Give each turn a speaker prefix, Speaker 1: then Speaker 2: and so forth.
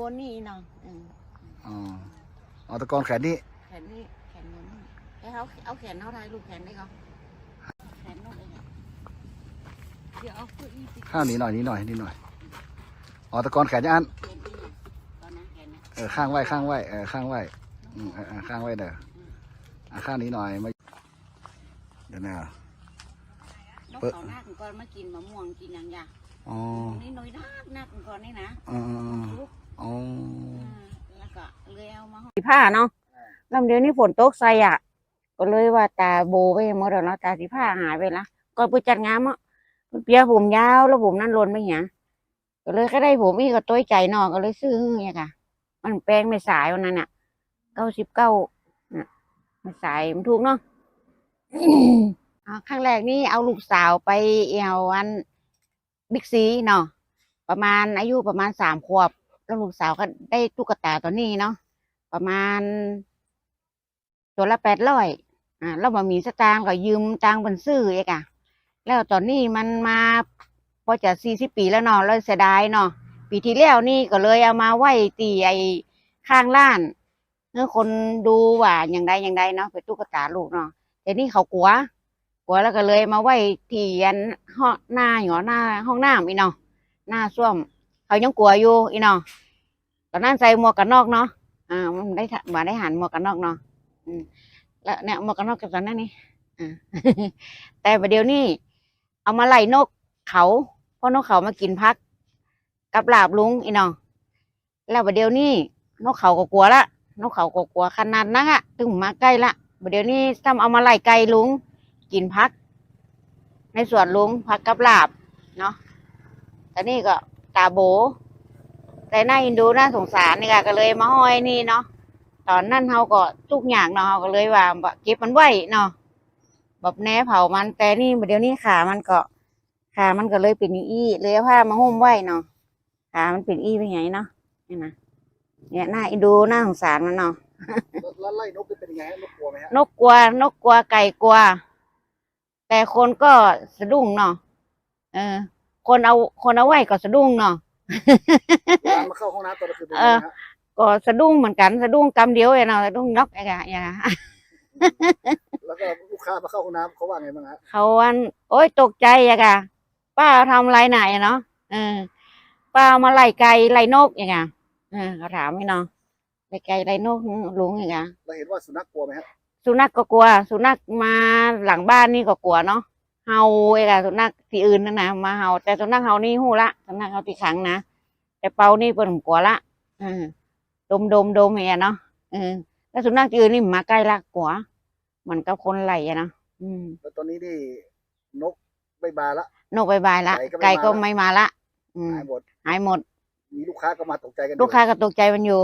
Speaker 1: บนนี่เนาะอืม
Speaker 2: อ๋อเอาตะกอนแขนนี่
Speaker 1: แขนนี่แขนบนนี่ให้เขาเอาแขนเขาถ่ายรูปแขนได้เขาแขนนอกเองอะเดี๋ยวเอาเก้าอี้ไป
Speaker 2: ข้างนี้หน่อยนี้หน่อยนี่หน่อยอ๋อตะกอนแขนนี่อัน
Speaker 1: แขนนี่ตอนนั้นแขนนะ
Speaker 2: เออข้างไว้ข้างไว้เออข้างไว้อืมเออเออข้างไว้เด้ออะข้างนี้หน่อยไม่เดี๋ยวนะ
Speaker 1: นก
Speaker 2: เปิด
Speaker 1: เขาหน้ากันก่อนมากินมะม่วงกินอย่างยา
Speaker 2: อ๋อ
Speaker 1: นี่น้อยนักนักกันก่อนนี่นะ
Speaker 2: อ๋ออ๋อ
Speaker 1: ลูก
Speaker 2: อ๋อ
Speaker 1: แล้วก็เลยเอามาห่อ
Speaker 3: สีผ้าเนาะลำเดียวนี้ฝนตกใส่อะ ก็เลยว่าตาโบไปหมดแล้วเนาะตาสีผ้าหายไปละก่อนไปจัดงานอะมันเปียผมยาวแล้วผมนั่นหลนไปหยังก็เลยก็ได้ผมอีกก็ต้อยใจเนาะก็เลยซื้อเนี่ยค่ะ มันแปลงไม่สายวันนั้นอะเก้าสิบเก้าไม่สายมันถูกเนาะอ่าครั้งแรกนี่เอาลูกสาวไปเอวอันบิ๊กซีเนาะประมาณอายุประมาณสามขวบ แล้วลูกสาวก็ได้ตุ๊กตาตัวนี้เนาะประมาณ ตัวละแปดร้อยอ่าแล้วมามีสตางค์ก็ยืมตังค์บนซื้อเองอะแล้วตอนนี้มันมาพอจะสี่สิบปีแล้วเนาะแล้วเสียดายเนาะปีที่แล้วนี่ก็เลยเอามาไหว้ตีไอ้ข้างล้านเมื่อคนดูว่าอย่างใดอย่างใดเนาะเป็นตุ๊กตาลูกเนาะแต่นี่เขากลัวกลัวแล้วก็เลยมาไหว้ที่ยันห้องหน้าหยอหน้าห้องน้ำอีเนาะหน้าส้วม เขายังกลัวอยู่อีเนาะตอนนั้นใส่หมวกกันนอกเนาะอ่ามันได้ทะมาได้หันหมวกกันนอกเนาะอืมแล้วเนี่ยหมวกกันนอกกับตอนนั้นนี่อ่าแต่ประเดี๋ยวนี้เอามาไล่นกเขาเพราะนกเขามากินพัก กับลาบลุงอีน้องแล้วประเดี๋ยวนี้นกเขาก็กลัวละนกเขาก็กลัวขนาดนักอะถึงมาใกล้ละประเดี๋ยวนี้ทำเอามาไล่ไก่ลุงกินพัก ในสวนลุงพักกับลาบเนาะแต่นี่ก็ ตาโบแต่น่าอินดูน่าสงสารนี่ค่ะก็เลยมาห้อยนี่เนาะตอนนั้นเขาก็ทุกอย่างเนาะเขาก็เลยว่าบเก็บมันไว้เนาะแบบแหนเผามันแต่นี่เดี๋ยวนี้ขามันก็ขามันก็เลยเป็นอี้เลยเอาผ้ามาหุ้มไว้เนาะขามันเป็นอี้ไปไงเนาะนี่นะเนี่ยน่าอินดูน่าสงสารมันเนาะ
Speaker 2: แล้วไล่นกเป็นยังไงฮะนกกลัวไหมฮะ
Speaker 3: นกกลัวนกกลัวไก่กลัว แต่คนก็สะดุ้งเนาะเออ คนเอาคนเอาไว้ก็สะดุ้งเนาะ
Speaker 2: เวลามาเข้าห้องน้ำตอนกลางคืนเป็นยังไงฮะ
Speaker 3: ก็สะดุ้งเหมือนกันสะดุ้งกำเดียวเองเนาะสะดุ้งนกไอ้กะอย่าง
Speaker 2: แล้วก็ลูกค้ามาเข้าห้องน้ำเขาว่าไงบ้างฮะ
Speaker 3: เขาวันโอ๊ยตกใจอะกะป้าทำอะไรไหนอะเนาะเออป้าเอามาไล่ไก่ไล่นกอย่างเงี้ยเออเขาถามไม่เนาะไล่ไก่ไล่นกลุงอย่างเงี้ย
Speaker 2: เราเห็นว่าสุนัขกลัวไหมฮะ
Speaker 3: สุนัขก็กลัว สุนัขมาหลังบ้านนี่ก็กลัวเนาะ เห่าไอ้กะสุนัขที่อื่นนั่นนะมาเห่าแต่สุนัขเห่านี่หูละสุนัขเห่าที่ขังนะแต่เปานี่เปิ่นกลัวละเออดมดมดมอย่างเงี้ยเนาะเออแล้วสุนัขที่อื่นนี่มาใกล้ละกลัวเหมือนกับคนไล่อะเนาะอืม
Speaker 2: แล้วตอนนี้นี่นกไม่บานละ
Speaker 3: นกบายบายละ
Speaker 2: ไก่ก็ไม่
Speaker 3: ไก่ก็
Speaker 2: มาละ
Speaker 3: ไม่มาละอืม
Speaker 2: หายหมด
Speaker 3: หายหมด
Speaker 2: มีลูกค้าก็มาตกใจกันอยู่
Speaker 3: ลูกค้าก็ตกใจมันอยู่